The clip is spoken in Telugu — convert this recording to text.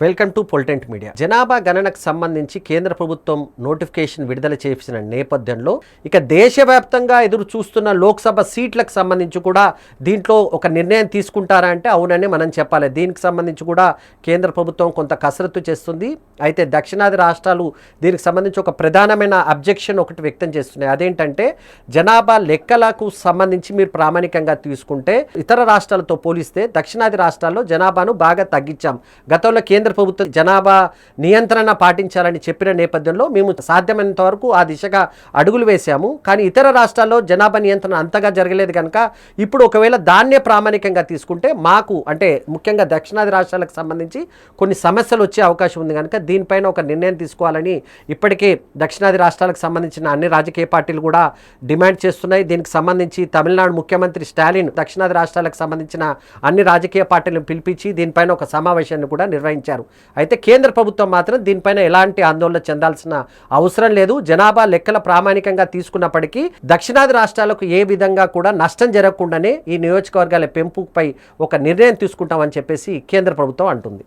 Welcome to పొలిటెంట్ media. జనాభా గణనకు సంబంధించి కేంద్ర ప్రభుత్వం నోటిఫికేషన్ విడుదల చేసిన నేపథ్యంలో ఇక దేశవ్యాప్తంగా ఎదురు చూస్తున్న లోక్సభ సీట్లకు సంబంధించి కూడా దీంట్లో ఒక నిర్ణయం తీసుకుంటారా అంటే అవునని మనం చెప్పాలి. దీనికి సంబంధించి కూడా కేంద్ర ప్రభుత్వం కొంత కసరత్తు చేస్తుంది. అయితే దక్షిణాది రాష్ట్రాలు దీనికి సంబంధించి ఒక ప్రధానమైన అబ్జెక్షన్ ఒకటి వ్యక్తం చేస్తున్నాయి. అదేంటంటే జనాభా లెక్కలకు సంబంధించి మీరు ప్రామాణికంగా తీసుకుంటే ఇతర రాష్ట్రాలతో పోలిస్తే దక్షిణాది రాష్ట్రాల్లో జనాభాను బాగా తగ్గించాం. గతంలో కేంద్ర ప్రభుత్వం జనాభా నియంత్రణ పాటించాలని చెప్పిన నేపథ్యంలో మేము సాధ్యమైనంత వరకు ఆ దిశగా అడుగులు వేశాము. కానీ ఇతర రాష్ట్రాల్లో జనాభా నియంత్రణ అంతగా జరగలేదు కనుక ఇప్పుడు ఒకవేళ దాన్నే ప్రామాణికంగా తీసుకుంటే మాకు అంటే ముఖ్యంగా దక్షిణాది రాష్ట్రాలకు సంబంధించి కొన్ని సమస్యలు వచ్చే అవకాశం ఉంది కనుక దీనిపైన ఒక నిర్ణయం తీసుకోవాలని ఇప్పటికే దక్షిణాది రాష్ట్రాలకు సంబంధించిన అన్ని రాజకీయ పార్టీలు కూడా డిమాండ్ చేస్తున్నాయి. దీనికి సంబంధించి తమిళనాడు ముఖ్యమంత్రి స్టాలిన్ దక్షిణాది రాష్ట్రాలకు సంబంధించిన అన్ని రాజకీయ పార్టీలను పిలిపించి దీనిపైన ఒక సమావేశాన్ని కూడా నిర్వహించారు. అయితే కేంద్ర ప్రభుత్వం మాత్రం దీనిపైన ఎలాంటి ఆందోళన చెందాల్సిన అవసరం లేదు. జనాభా లెక్కల ప్రామాణికంగా తీసుకున్నప్పటికీ దక్షిణాది రాష్ట్రాలకు ఏ విధంగా కూడా నష్టం జరగకుండానే ఈ నియోజకవర్గాల పెంపుపై ఒక నిర్ణయం తీసుకుంటామని చెప్పేసి కేంద్ర ప్రభుత్వం అంటుంది.